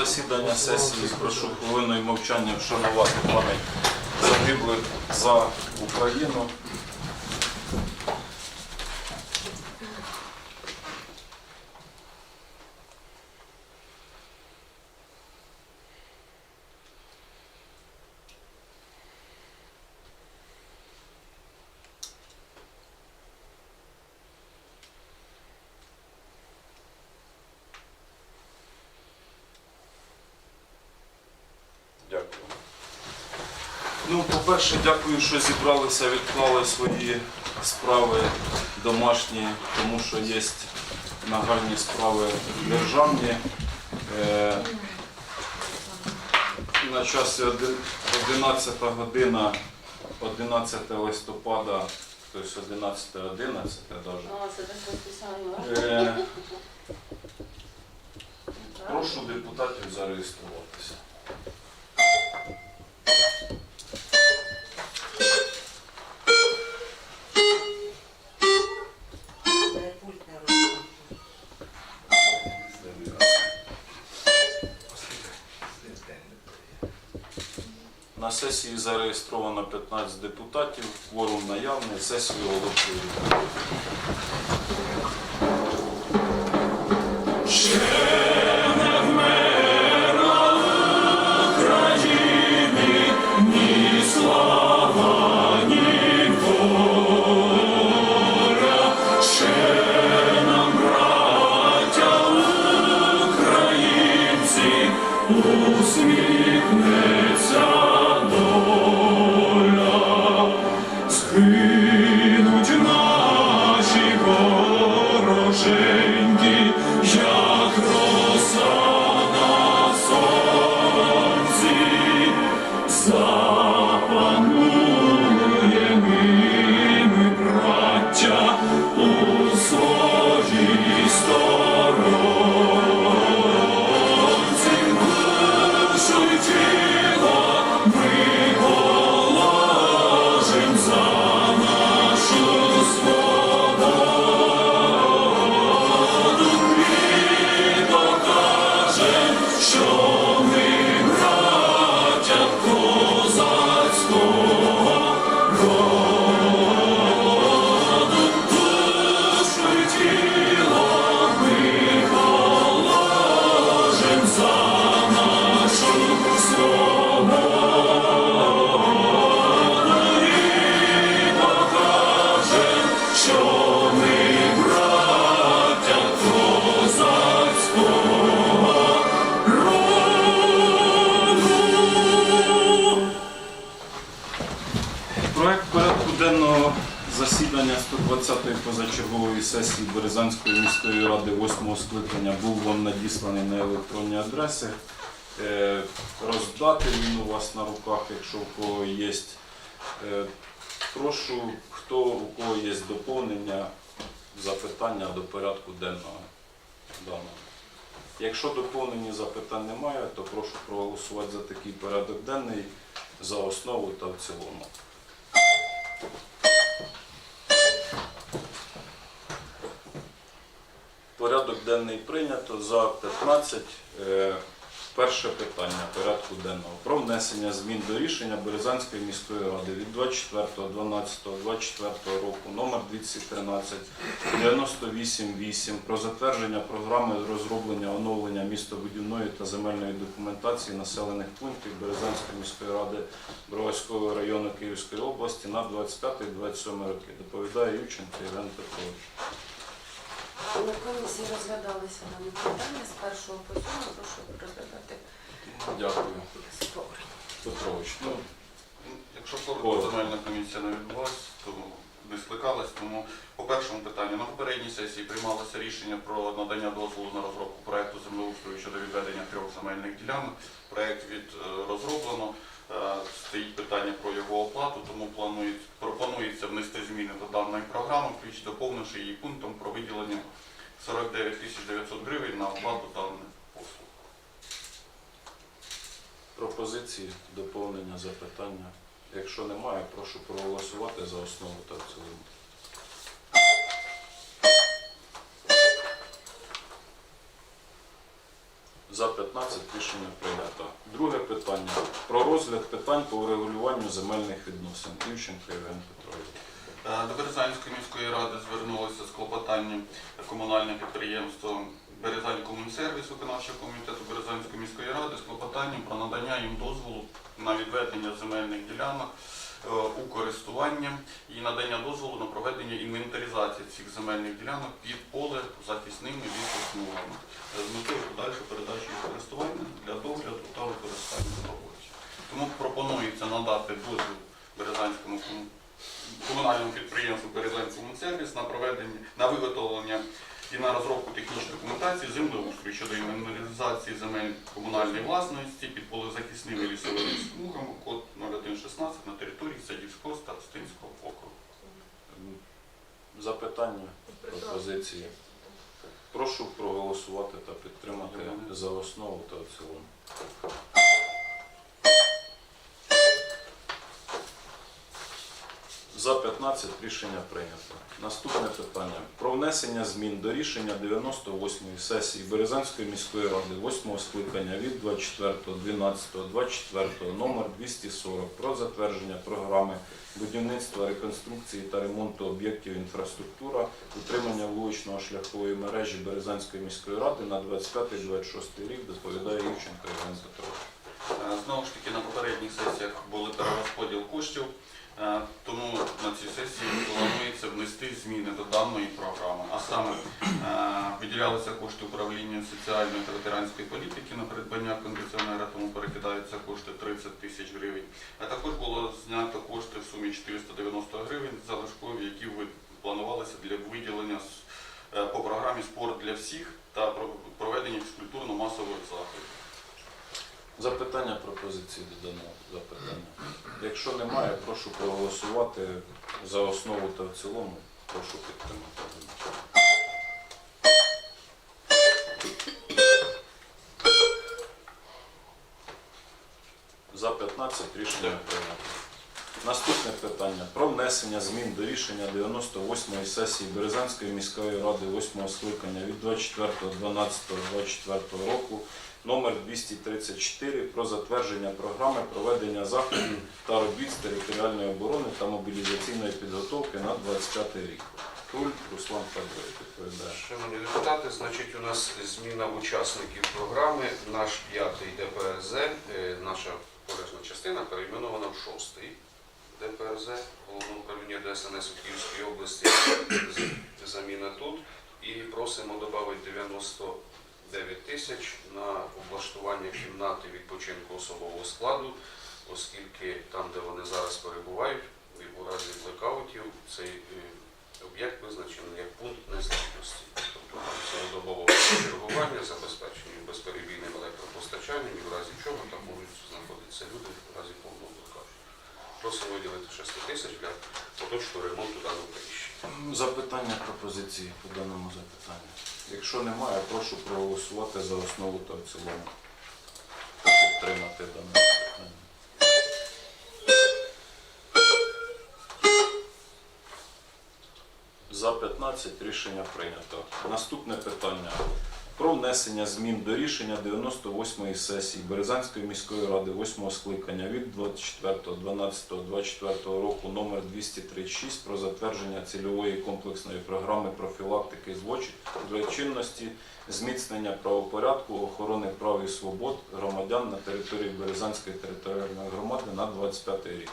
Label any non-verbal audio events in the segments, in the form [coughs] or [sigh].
засідання сесії прошу хвилиною мовчання вшанувати пам'ять загиблих за Україну. Дякую. Ну, по-перше, дякую, що зібралися, відклали свої справи домашні, тому що є нагальні справи державні. Е, на часі 11 година, 11 листопада, тобто 11 11 навіть. Прошу депутатів зареєструватися. Сесії зареєстровано 15 депутатів, кворум наявний, сесію оголошую. Засідання 120-ї позачергової сесії Березанської міської ради 8 скликання був вам надісланий на електронні адреси. Е, Роздати він у вас на руках, якщо у кого є. Е, Прошу, хто у кого є доповнення, запитання до порядку денного даного. Якщо доповнені запитань немає, то прошу проголосувати за такий порядок денний за основу та в цілому. Порядок денний прийнято за 15. Е, Перше питання порядку денного про внесення змін до рішення Березанської міської ради від 24.12.24 року номер 213 98.8 про затвердження програми розроблення оновлення містобудівної та земельної документації населених пунктів Березанської міської ради Броварського району Київської області на 25-27 роки. Доповідає Юченко Євген Петрович. На комісії розглядалися дані питання з першого по сьомому. Прошу розглядати Дякую. Петрович. Ну, Якщо коротко, Коротко. земельна комісія не відбулась, то не скликалась, тому по першому питанню на попередній сесії приймалося рішення про надання дозволу на розробку проекту землеустрою щодо відведення трьох земельних ділянок. Проект від е, розроблено. Е, Стоїть питання про його оплату, тому пропонується внести зміни до даної програми, включ доповнивши її пунктом про виділення 49 тисяч 900 гривень на оплату даних послуг. пропозиції, доповнення, запитання. Якщо немає, прошу проголосувати за основу та в цілому. За 15 рішення прийнято. Друге питання. Про розгляд питань по врегулюванню земельних відносин. Івченко Євген Петрович. Е, До Березанської міської ради звернулося з клопотанням комунальне підприємство Березань Комунсервіс виконавчого комітету Березанської міської ради з клопотанням про надання їм дозволу на відведення земельних ділянок у користування і надання дозволу на проведення інвентаризації цих земельних ділянок під поле захисними лісосмугами з метою подальшої передачі користування для догляду та використання роботі. Тому пропонується надати дозвіл Березанському кому- комунальному підприємству «Березанському сервіс» на проведення на виготовлення і на розробку технічної документації землеустрою щодо інвентаризації земель комунальної власності під полезахисними лісовими смугами код 0116 на території Садівського старостинського округу. Запитання, пропозиції. Прошу проголосувати та підтримати за основу та в цілому. За 15 рішення прийнято. Наступне питання. Про внесення змін до рішення 98-ї сесії Березанської міської ради 8 скликання від 24.12.24 номер 240 про затвердження програми будівництва, реконструкції та ремонту об'єктів інфраструктура, утримання вуличного шляхової мережі Березанської міської ради на 25-26 рік доповідає Івченко Євген Петрович. Е, Знову ж таки, на попередніх сесіях були перерозподіл коштів, тому на цій сесії планується внести зміни до даної програми. А саме е, виділялися кошти управління соціальної та ветеранської політики на придбання кондиціонера, тому перекидаються кошти 30 тисяч гривень. А також було знято кошти в сумі 490 гривень залишкові, які планувалися для виділення е, по програмі Спорт для всіх та про- проведення фізкультурно-масових заходів. Запитання, пропозиції до даного запитання. Якщо немає, прошу проголосувати за основу та в цілому. Прошу підтримати. За 15 рішення прийнято. Наступне питання про внесення змін до рішення 98-ї сесії Березанської міської ради 8 скликання від 24.12.24 року номер 234 про затвердження програми проведення заходів та робіт з територіальної оборони та мобілізаційної підготовки на 25 рік. Круль Руслан Федорович відповідає. Шановні депутати, значить у нас зміна учасників програми. Наш п'ятий ДПРЗ, е, наша пожежна частина перейменована в шостий ДПРЗ, головного управління ДСНС у Київській області. Заміна тут. І просимо додати 99 тисяч на облаштування кімнати відпочинку особового складу, оскільки там, де вони зараз перебувають, у разі блекаутів, цей е, об'єкт визначений як пункт незламності. Тобто там цілодобове чергування, забезпечення безперебійним електропостачанням і в разі чого там можуть знаходитися люди в разі повного блокаду. Просимо виділити 6 тисяч для поточного ремонту даного приміщення. Запитання, пропозиції по даному запитанню. Якщо немає, прошу проголосувати за основу та в цілому. Підтримати дане питання. За 15 рішення прийнято. Наступне питання. Про внесення змін до рішення 98-ї сесії Березанської міської ради 8 скликання від 24.12.24 року номер 236 про затвердження цільової комплексної програми профілактики злочин- злочинності, зміцнення правопорядку, охорони прав і свобод громадян на території Березанської територіальної громади на 25 рік.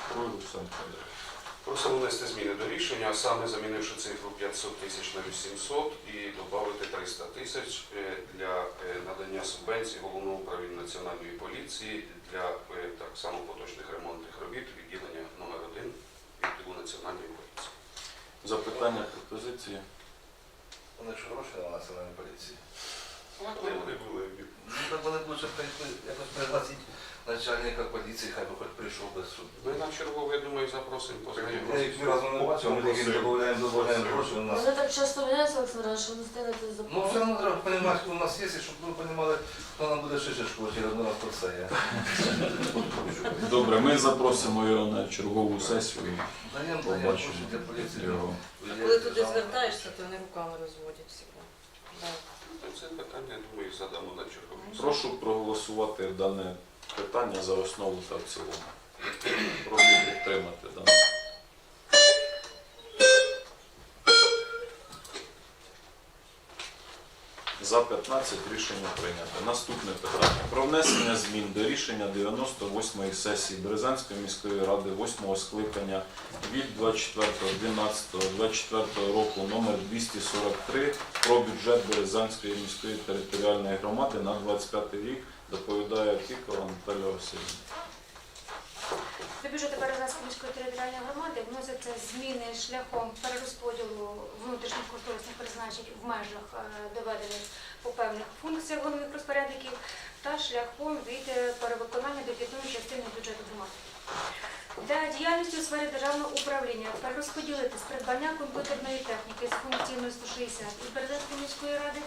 Просимо внести зміни до рішення, саме замінивши цифру 500 тисяч на 800 і додати 300 тисяч е, надання субвенцій головного управління національної поліції для е, так само поточних ремонтних робіт відділення номер 1 відділу національної поліції. Запитання, пропозиції. Вони ж гроші на національній поліції. Вони були Ну, так вони б лучше якось пригласити начальника поліції, хай би хоч прийшов без суду. ми на чергове, я думаю, запросимо познайомитися. їх ні не бачив, ми тільки додаємо, додаємо гроші у нас. Вони так часто міняються, Олександр, що не стигнете Ну, все запомнити. треба розуміти, хто у нас є, і щоб ви розуміли, хто нам буде шишечку через нас про це. я. Добре, ми запросимо його на чергову сесію. і Даємо, даємо Побачимо. гроші для поліції. Його. А коли туди звертаєшся, то вони руками розводять всі. Да. Це питання, я думаю, задамо на черговій. Прошу проголосувати дане питання за основу та в цілому. Прошу підтримати дане. За 15 рішення прийнято. Наступне питання. Про внесення змін до рішення 98-ї сесії Березанської міської ради 8-го скликання від 24.12.24 року номер 243 про бюджет Березанської міської територіальної громади на 25 рік доповідає Кікова Наталя Васильівна. До бюджету Березанської міської територіальної громади вносяться зміни шляхом перерозподілу внутрішніх кошторисних призначень в межах е, доведених по певних функціях головних розпорядників та шляхом від е, перевиконання дохідної частини бюджету громади. Для діяльності у сфері державного управління перерозподілити з придбання комп'ютерної техніки з функційною 160 із Березанської міської ради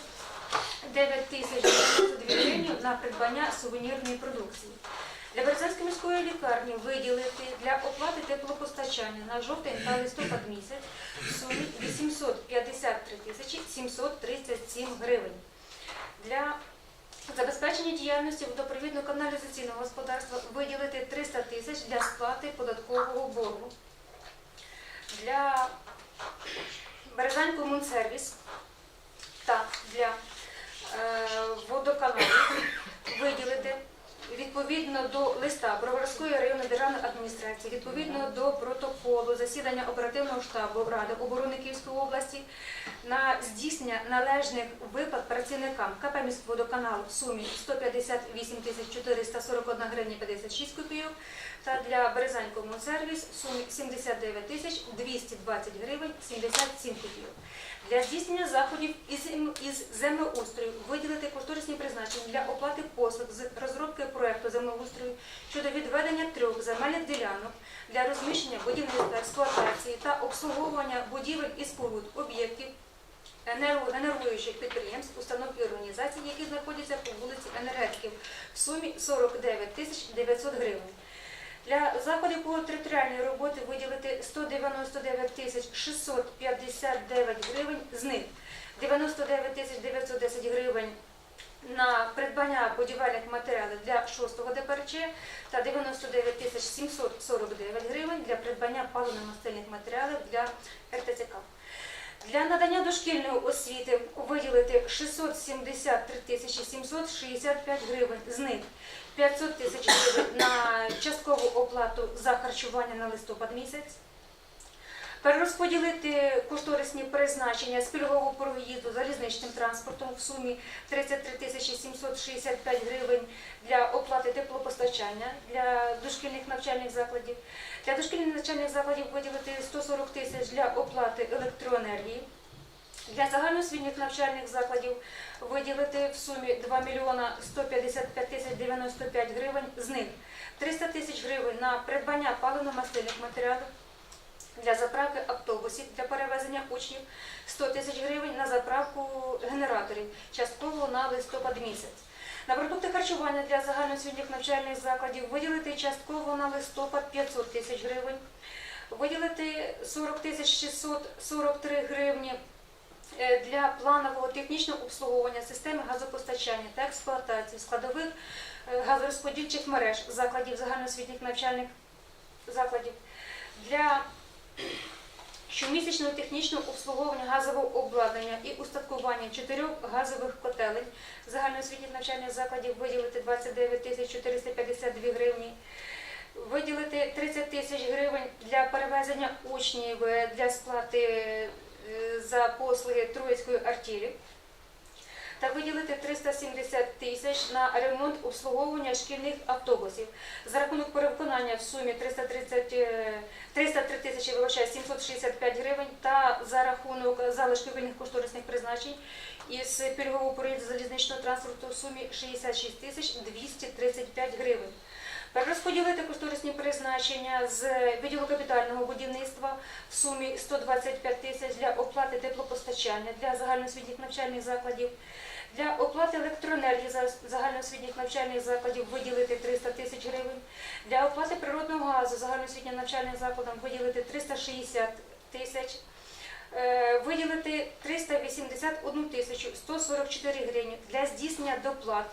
9 тисяч 92 гривень на придбання сувенірної продукції. Для Березанської міської лікарні виділити для оплати теплопостачання на жовтень та листопад місяць в сумі 853 тисячі 737 гривень. Для забезпечення діяльності водопровідно-каналізаційного господарства виділити 300 тисяч для сплати податкового боргу. Для Березань-Комунсервіс та для водоканалів виділити відповідно до листа Броварської районної державної адміністрації, відповідно до протоколу засідання оперативного штабу Ради оборони Київської області на здійснення належних виплат працівникам КП «Міськводоканал» в сумі 158 тисяч 441 гривня 56 копійок та для Березань Комунсервіс в сумі 79 тисяч 220 гривень 77 копійок. Для здійснення заходів із, із землеустрою виділити кошторисні призначення для оплати послуг з розробки проекту землеустрою щодо відведення трьох земельних ділянок для розміщення будівництва, експлуатації та обслуговування будівель і споруд об'єктів енерго- генеруючих підприємств, установ і організацій, які знаходяться по вулиці Енергетиків в сумі 49 тисяч 900 гривень. Для заходів по територіальній роботи виділити 199 тисяч 659 гривень, з них 99 тисяч 910 гривень на придбання будівельних матеріалів для 6-го ДПРЧ та 99 тисяч 749 гривень для придбання паливно-мастильних матеріалів для РТЦК. Для надання дошкільної освіти виділити 673 тисячі 765 гривень, з них 500 тисяч гривень на часткову оплату за харчування на листопад місяць. Перерозподілити кошторисні призначення з пільгового проїзду залізничним транспортом в сумі 33 тисячі 765 гривень для оплати теплопостачання для дошкільних навчальних закладів. Для дошкільних навчальних закладів виділити 140 тисяч для оплати електроенергії. Для загальноосвітніх навчальних закладів виділити в сумі 2 мільйона 155 тисяч 95 гривень, з них 300 тисяч гривень на придбання паливно-мастильних матеріалів для заправки автобусів для перевезення учнів, 100 тисяч гривень на заправку генераторів, частково на листопад місяць. На продукти харчування для загальноосвітніх навчальних закладів виділити частково на листопад 500 тисяч гривень, виділити 40 тисяч 643 гривні для планового технічного обслуговування системи газопостачання та експлуатації складових е, газорозподільчих мереж закладів загальноосвітніх навчальних закладів. Для щомісячного технічного обслуговування газового обладнання і устаткування чотирьох газових котелень загальноосвітніх навчальних закладів виділити 29 тисяч 452 гривні, виділити 30 тисяч гривень для перевезення учнів е, для сплати е, за послуги Троїцької артілі та виділити 370 тисяч на ремонт обслуговування шкільних автобусів за рахунок перевиконання в сумі 330, е, 303 тисячі 765 гривень та за рахунок залишку вільних кошторисних призначень із пільгового проїзду залізничного транспорту в сумі 66 тисяч 235 гривень. Перерозподілити кошторисні призначення з відділу капітального будівництва в сумі 125 тисяч для оплати теплопостачання для загальноосвітніх навчальних закладів. Для оплати електроенергії загальноосвітніх навчальних закладів виділити 300 тисяч гривень. Для оплати природного газу загальноосвітнім навчальним закладам виділити 360 тисяч. е, виділити 381 тисячу 144 гривні для здійснення доплат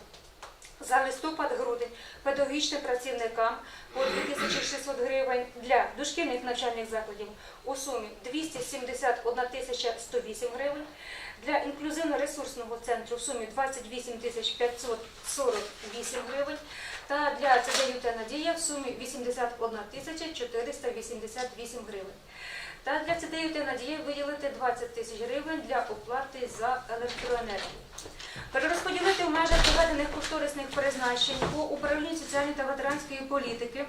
за листопад-грудень педагогічним працівникам по 2600 гривень для дошкільних навчальних закладів у сумі 271 тисяча 108 гривень, для інклюзивно-ресурсного центру в сумі 28 тисяч 548 гривень та для ЦДЮ Надія в сумі 81 тисяча 488 гривень. Та для ЦДЮ та виділити 20 тисяч гривень для оплати за електроенергію. Перерозподілити в межах проведених кошторисних призначень по управлінню соціальної та ветеранської політики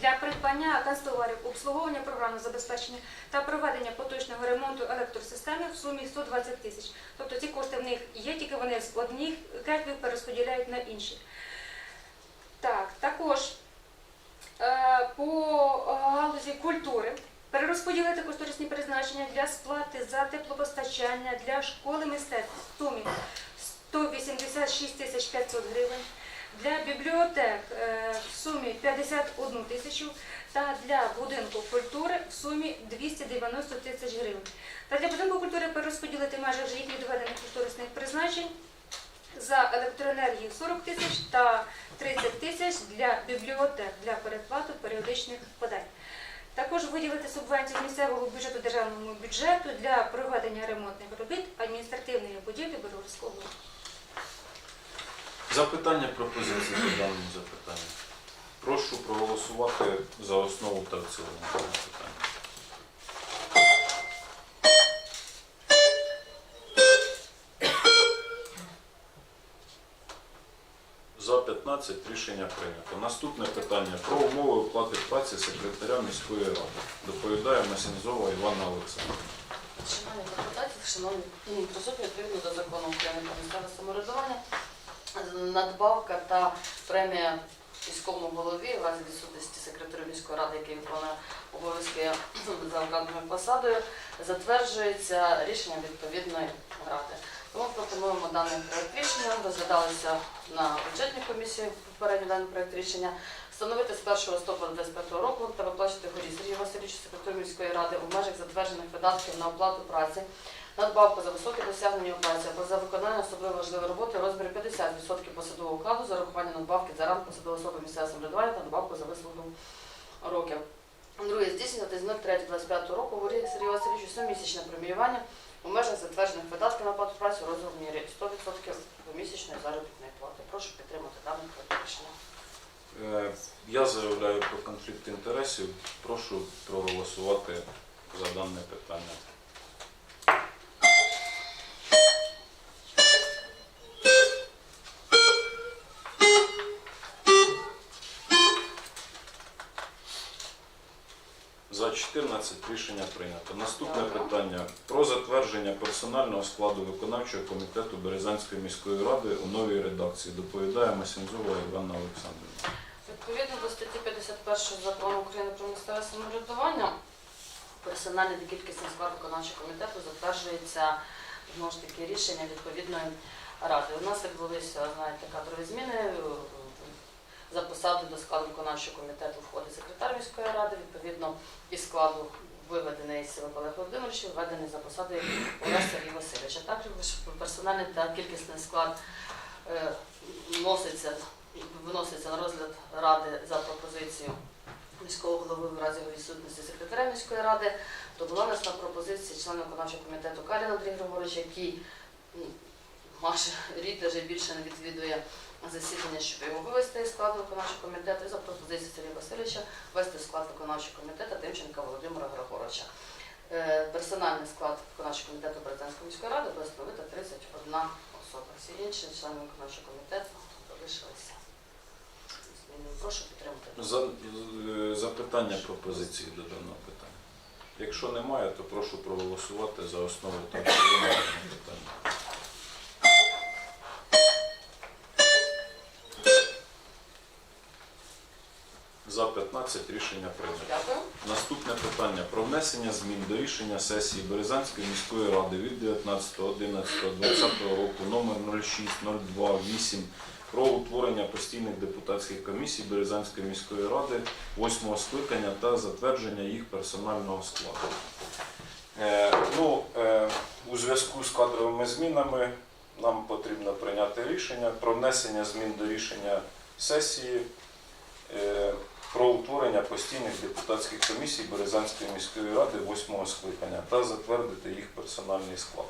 для придбання канцтоварів, обслуговування програмного забезпечення та проведення поточного ремонту електросистеми в сумі 120 тисяч. Тобто ці кошти в них є, тільки вони з одних кеків перерозподіляють на інші. Так, також е, по галузі культури перерозподілити кошторисні призначення для сплати за теплопостачання для школи мистецтв в сумі 186 тисяч 500 гривень, для бібліотек е, в сумі 51 тисячу та для будинку культури в сумі 290 тисяч гривень. Та для будинку культури перерозподілити майже вже їх відведених кошторисних призначень за електроенергію 40 тисяч та 30 тисяч для бібліотек для переплату періодичних подань. Також виділити субвенцію місцевого бюджету державному бюджету для проведення ремонтних робіт адміністративної будівлі Боровського. Запитання пропозиції по даному запитанню. Прошу проголосувати за основу та в цілому 15 рішення прийнято. Наступне питання про умови оплати праці секретаря міської ради. Доповідає Масінзова Івана Олександрівна. Шановні депутати, шановні присутні, відповідно до закону України про місцеве самоврядування, надбавка та премія міському голові в разі відсутності секретаря міської ради, який виконує обов'язки за вказаною посадою, затверджується рішенням відповідної ради. Тому пропонуємо даний проект рішення, розглядалися на бюджетній комісії попередньо даний проект рішення, встановити з 1 листопада 2025 року та виплачувати горі Сергію Васильовичу, секретарю міської ради у межах затверджених видатків на оплату праці, надбавку за високі досягнення у праці або за виконання особливо важливої роботи в розмірі 50% посадового окладу за рахування надбавки за ранг посадової особи місцевого самоврядування та надбавку за вислугу років. Друге, здійснювати з 03.25 року говорить горі Сергію Васильовичу сумісячне преміювання у межах затверджених видатків на плату праці у розмірі 100% місячної заробітної плати. Прошу підтримати даний проект рішення. Е, Я заявляю про конфлікт інтересів. Прошу проголосувати за дане питання. 14 рішення прийнято. Наступне питання про затвердження персонального складу виконавчого комітету Березанської міської ради у новій редакції. Доповідає Масінзова Івана Олександрівна. Відповідно до статті 51 закону України про місцеве самоврядування, персональний та кількісний склад виконавчого комітету затверджується знову ж таки рішення відповідної ради. У нас відбулися знаєте, кадрові зміни. За посаду до складу виконавчого комітету входить секретар міської ради, відповідно із складу виведений Силик Олег Володимирович, введений за посадою Олег Сергій Васильович. А також персональний та кількісний склад е, вноситься виноситься на розгляд ради за пропозицією міського голови в разі його відсутності секретаря міської ради, то була внесена пропозиція члена виконавчого комітету Каліна Андрій Григорович, який майже рік даже більше не відвідує засідання, щоб його вивести із складу виконавчого комітету, і за пропозицією Сергія Васильовича ввести в склад виконавчого комітету Тимченка Володимира Григоровича. Е, Персональний склад виконавчого комітету Британської міської ради буде становити 31 особа. Всі інші члени виконавчого комітету залишилися. Прошу підтримати. За, з- запитання пропозиції до даного питання. Якщо немає, то прошу проголосувати за основу та [coughs] питання. За 15 рішення прийнято. Дякую. Наступне питання про внесення змін до рішення сесії Березанської міської ради від 19.11.2020 року номер 06028 про утворення постійних депутатських комісій Березанської міської ради 8 скликання та затвердження їх персонального складу. Е, ну, е, у зв'язку з кадровими змінами нам потрібно прийняти рішення про внесення змін до рішення сесії е, про утворення постійних депутатських комісій Березанської міської ради 8 скликання та затвердити їх персональний склад.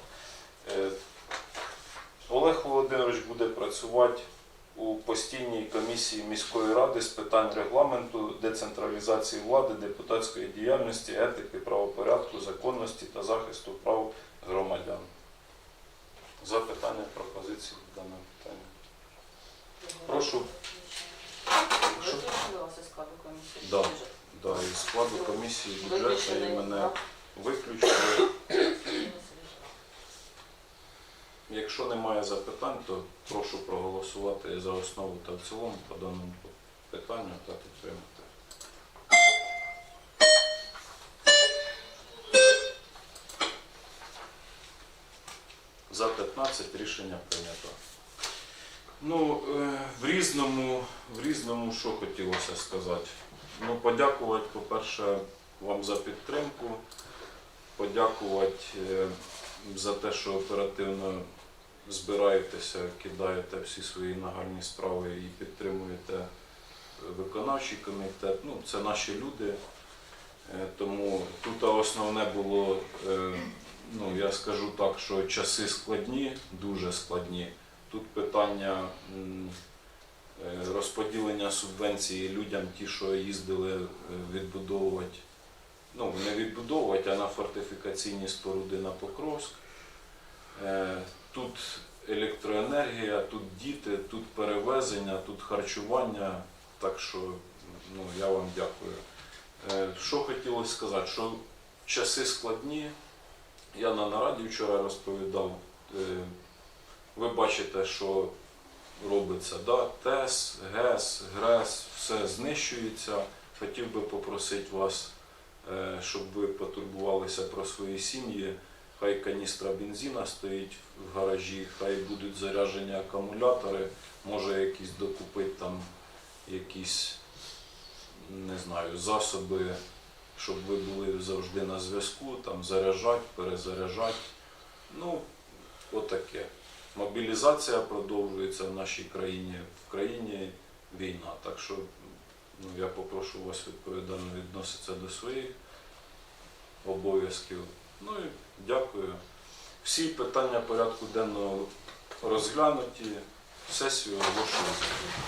Е, Олег Володимирович буде працювати у постійній комісії міської ради з питань регламенту, децентралізації влади, депутатської діяльності, етики, правопорядку, законності та захисту прав громадян. Запитання, пропозиції в даному питанні. Прошу. Що? Виключили складу комісії? Да. Да, із складу комісії і мене виключили. Якщо немає запитань, то прошу проголосувати за основу та в цілому по даному питанню та підтримати. За 15 рішення прийнято. Ну, е, в різному, в різному, що хотілося сказати. Ну, подякувати, по-перше, вам за підтримку, подякувати е, за те, що оперативно збираєтеся, кидаєте всі свої нагальні справи і підтримуєте виконавчий комітет. Ну, це наші люди. Е, Тому тут основне було, ну я скажу так, що часи складні, дуже складні. Тут питання е, розподілення субвенції людям, ті, що їздили е, відбудовувати, ну не відбудовувати, а на фортифікаційні споруди на Покровськ. Е, Тут електроенергія, тут діти, тут перевезення, тут харчування. Так що ну, я вам дякую. Що хотілося сказати, що часи складні. Я на нараді вчора розповідав. Ви бачите, що робиться. Да? ТЕС, ГЕС, ГРЕС, все знищується. Хотів би попросити вас, е, щоб ви потурбувалися про свої сім'ї. Хай каністра бензина стоїть в гаражі, хай будуть заряджені акумулятори, може якісь докупити там якісь, не знаю, засоби, щоб ви були завжди на зв'язку, там заряджати, перезаряджати. Ну, отаке. Мобілізація продовжується в нашій країні. В країні війна. Так що ну, я попрошу вас відповідально відноситися до своїх обов'язків. Ну і дякую. Всі питання порядку денного розглянуті. Сесію оголошую закритою.